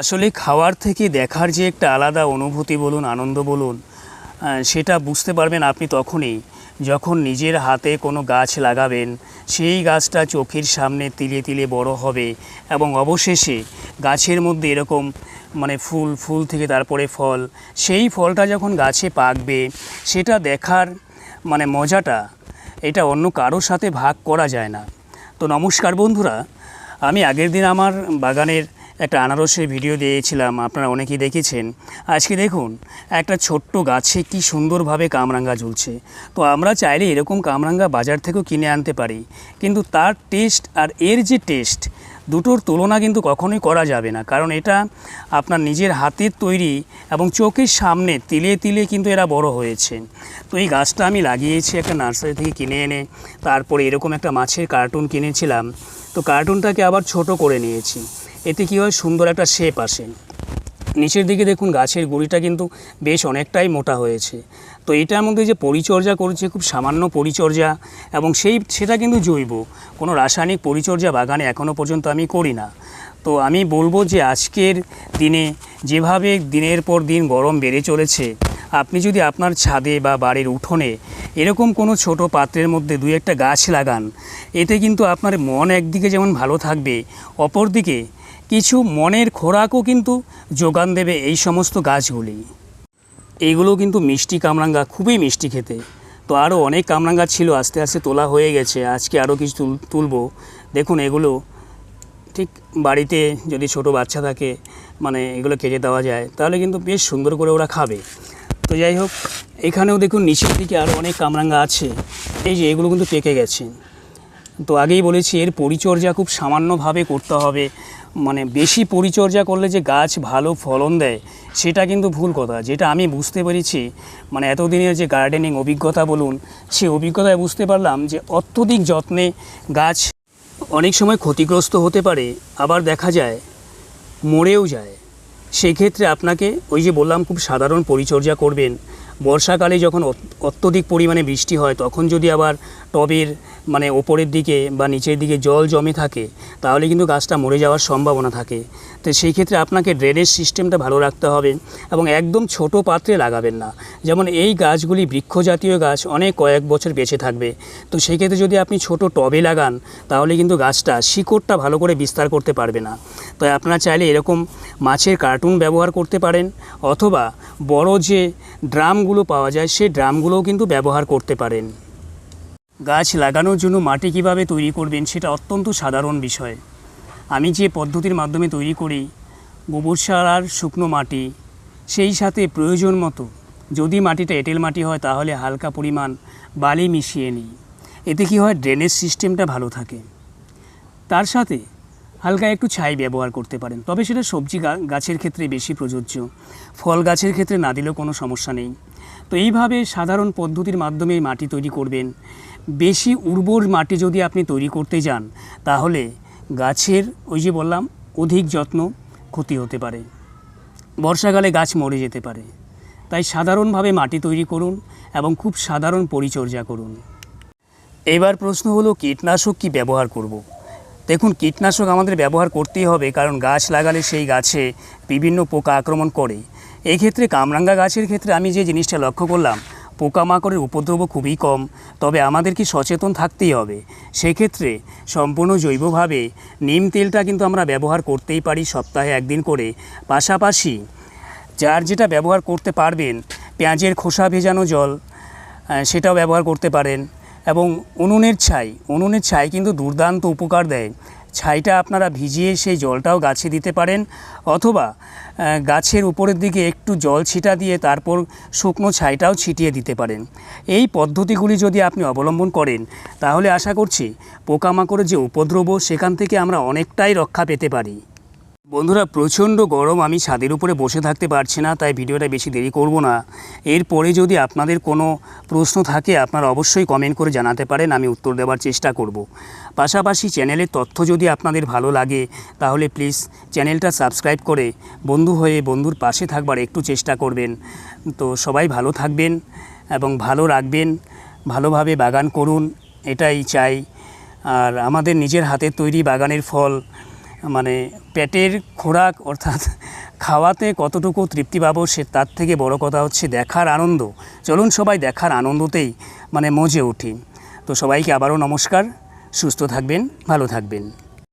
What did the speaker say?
আসলে খাওয়ার থেকে দেখার যে একটা আলাদা অনুভূতি বলুন, আনন্দ বলুন সেটা বুঝতে পারবেন আপনি তখনই যখন নিজের হাতে কোনো গাছ লাগাবেন, সেই গাছটা চোখের সামনে তিলে তিলে বড় হবে এবং অবশেষে গাছের মধ্যে এরকম মানে ফুল ফুল থেকে তারপরে ফল, সেই ফলটা যখন গাছে পাকবে, সেটা দেখার মানে মজাটা এটা অন্য কারোর সাথে ভাগ করা যায় না। তো নমস্কার বন্ধুরা, আমি আগের দিন আমার বাগানের একটা আনারসের ভিডিও দিয়েছিলাম, আপনারা অনেকেই দেখেছেন। আজকে দেখুন, একটা ছোট্ট গাছে কি সুন্দরভাবে কামরাঙ্গা ঝুলছে। তো আমরা চাইলে এরকম কামরাঙ্গা বাজার থেকেও কিনে আনতে পারি। কিন্তু তার টেস্ট আর এর যে টেস্ট দুটোর তুলনা কিন্তু কখনোই করা যাবে না। কারণ এটা আপনার নিজের হাতের তৈরি এবং চোখের সামনে তিলে তিলে কিন্তু এরা বড় হয়েছে। তো এই গাছটা আমি লাগিয়েছি একটা নার্সারি থেকে কিনে এনে। তারপরে এরকম একটা মাছের কার্টুন কিনেছিলাম। তো কার্টুনটাকে আবার ছোট করে নিয়েছি। এতে কী হয়? সুন্দর একটা শেপ আসে। নিচের দিকে দেখুন, গাছের গুঁড়িটা কিন্তু বেশ অনেকটাই মোটা হয়েছে। তো এটার মধ্যে যে পরিচর্যা করেছে, খুব সামান্য পরিচর্যা এবং সেই, সেটা কিন্তু জৈব। কোনো রাসায়নিক পরিচর্যা বাগানে এখনও পর্যন্ত আমি করি না। তো আমি বলব যে আজকের দিনে যেভাবে দিনের পর দিন গরম বেড়ে চলেছে আপনি যদি আপনার ছাদে বা বাড়ির উঠোনে এরকম কোনো ছোট পাত্রের মধ্যে দুই একটা গাছ লাগান, এতে কিন্তু আপনার মন একদিকে যেমন ভালো থাকবে, অপরদিকে কিছু মনের খোরাকও কিন্তু যোগান দেবে এই সমস্ত গাছগুলি। এইগুলো কিন্তু মিষ্টি কামরাঙ্গা, খুবই মিষ্টি খেতে। তো আরও অনেক কামরাঙ্গা ছিল, আস্তে আস্তে তোলা হয়ে গেছে, আজকে আরও কিছু তুল, তুলবো। দেখুন এগুলো ঠিক বাড়িতে যদি ছোট বাচ্চা থাকে মানে এগুলো কেটে দেওয়া যায়, তাহলে কিন্তু বেশ সুন্দর করে ওরা খাবে। তো যাই হোক, এখানেও দেখুন নিচের দিকে আরও অনেক কামরাঙ্গা আছে। এই যে এগুলো কিন্তু পেকে গেছে। তো আগেই বলেছি, এর পরিচর্যা খুব সামান্যভাবে করতে হবে। মানে বেশি পরিচর্যা করলে যে গাছ ভালো ফলন দেয়, সেটা কিন্তু ভুল কথা। যেটা আমি বুঝতে পেরেছি মানে এতদিনের যে গার্ডেনিং অভিজ্ঞতা বলুন, সেই অভিজ্ঞতায় বুঝতে পারলাম যে অত্যধিক যত্নে গাছ অনেক সময় ক্ষতিগ্রস্ত হতে পারে, আবার দেখা যায় মরেও যায়। সেই ক্ষেত্রে আপনাকে ওই যে বললাম খুব সাধারণ পরিচর্যা করবেন। বর্ষাকালে যখন অত- অত্যধিক পরিমাণে বৃষ্টি হয়, তখন যদি আবার টবের মানে ওপরের দিকে বা নিচের দিকে জল জমে থাকে, তাহলে কিন্তু গাছটা মরে যাওয়ার সম্ভাবনা থাকে। তো সেই ক্ষেত্রে আপনাকে ড্রেনেজ সিস্টেমটা ভালো রাখতে হবে এবং একদম ছোট পাত্রে লাগাবেন না। যেমন এই গাছগুলি বৃক্ষজাতীয় গাছ, অনেক কয়েক বছর বেঁচে থাকবে। তো সেই ক্ষেত্রে যদি আপনি ছোট টবে লাগান, তাহলে কিন্তু গাছটা শিকড়টা ভালো করে বিস্তার করতে পারবে না। তাই আপনারা চাইলে এরকম মাছের কার্টুন ব্যবহার করতে পারেন, অথবা বড় যে ড্রামগুলো পাওয়া যায় সেই ড্রামগুলোও কিন্তু ব্যবহার করতে পারেন। গাছ লাগানোর জন্য মাটি কীভাবে তৈরি করবেন সেটা অত্যন্ত সাধারণ বিষয়। আমি যে পদ্ধতির মাধ্যমে তৈরি করি, গোবর সার আর শুকনো মাটি, সেই সাথে প্রয়োজন মতো যদি মাটিটা এঁটেল মাটি হয় তাহলে হালকা পরিমাণ বালি মিশিয়ে নিই। এতে কি হয়, ড্রেনেজ সিস্টেমটা ভালো থাকে। তার সাথে হালকা একটু ছাই ব্যবহার করতে পারেন, তবে সেটা সবজি গাছের ক্ষেত্রে বেশি প্রযোজ্য। ফল গাছের ক্ষেত্রে না দিলেও কোনো সমস্যা নেই। তো এইভাবে সাধারণ পদ্ধতির মাধ্যমে মাটি তৈরি করবেন। বেশি উর্বর মাটি যদি আপনি তৈরি করতে যান, তাহলে গাছের, ওই যে বললাম, অধিক যত্ন ক্ষতি হতে পারে। বর্ষাকালে গাছ মরে যেতে পারে। তাই সাধারণভাবে মাটি তৈরি করুন এবং খুব সাধারণ পরিচর্যা করুন। এবার প্রশ্ন হলো, কীটনাশক কি ব্যবহার করব। দেখুন, কীটনাশক আমাদের ব্যবহার করতেই হবে, কারণ গাছ লাগালে সেই গাছে বিভিন্ন পোকা আক্রমণ করে। এই ক্ষেত্রে কামরাঙ্গা গাছের ক্ষেত্রে আমি যে জিনিসটা লক্ষ্য করলাম, পোকামাকড়ের উপদ্রব খুবই কম, তবে আমাদের কি সচেতন থাকতেই হবে? সেক্ষেত্রে সম্পূর্ণ জৈবভাবে নিম তেলটা কিন্তু আমরা ব্যবহার করতেই পারি সপ্তাহে একদিন করে। পাশাপাশি যার যেটা ব্যবহার করতে পারবেন, পেঁয়াজের খোসা ভেজানো জল সেটাও ব্যবহার করতে পারেন। এবং উনুনের ছাই উনুনের ছাই কিন্তু দুর্দান্ত উপকার দেয়। ছাইটা আপনারা ভিজিয়ে সেই জলটাও গাছে দিতে পারেন, অথবা গাছের উপরের দিকে একটু জল ছিটা দিয়ে তারপর শুকনো ছাইটাও ছিটিয়ে দিতে পারেন। এই পদ্ধতিগুলি যদি আপনি অবলম্বন করেন, তাহলে আশা করছি পোকামাকড়ের যে উপদ্রব, সেখান থেকে আমরা অনেকটাই রক্ষা পেতে পারি। বন্ধুরা, প্রচণ্ড গরম, আমি ছাদের উপরে বসে থাকতে পারছি না, তাই ভিডিওটা বেশি দেরি করব না। এরপরে যদি আপনাদের কোনো প্রশ্ন থাকে, আপনারা অবশ্যই কমেন্ট করে জানাতে পারেন, আমি উত্তর দেওয়ার চেষ্টা করব। পাশাপাশি চ্যানেলের তথ্য যদি আপনাদের ভালো লাগে, তাহলে প্লিজ চ্যানেলটা সাবস্ক্রাইব করে বন্ধু হয়ে বন্ধুর পাশে থাকবার একটু চেষ্টা করবেন। তো সবাই ভালো থাকবেন এবং ভালো রাখবেন, ভালোভাবে বাগান করুন, এটাই চাই। আর আমাদের নিজের হাতের তৈরি বাগানের ফল মানে পেটের খোরাক অর্থাৎ খাওয়াতে কতটুকু তৃপ্তি পাবো সে তার থেকে বড় কথা হচ্ছে দেখার আনন্দ। চলুন সবাই দেখার আনন্দতেই মানে মজে উঠি। তো সবাইকে আবারও নমস্কার, সুস্থ থাকবেন, ভালো থাকবেন।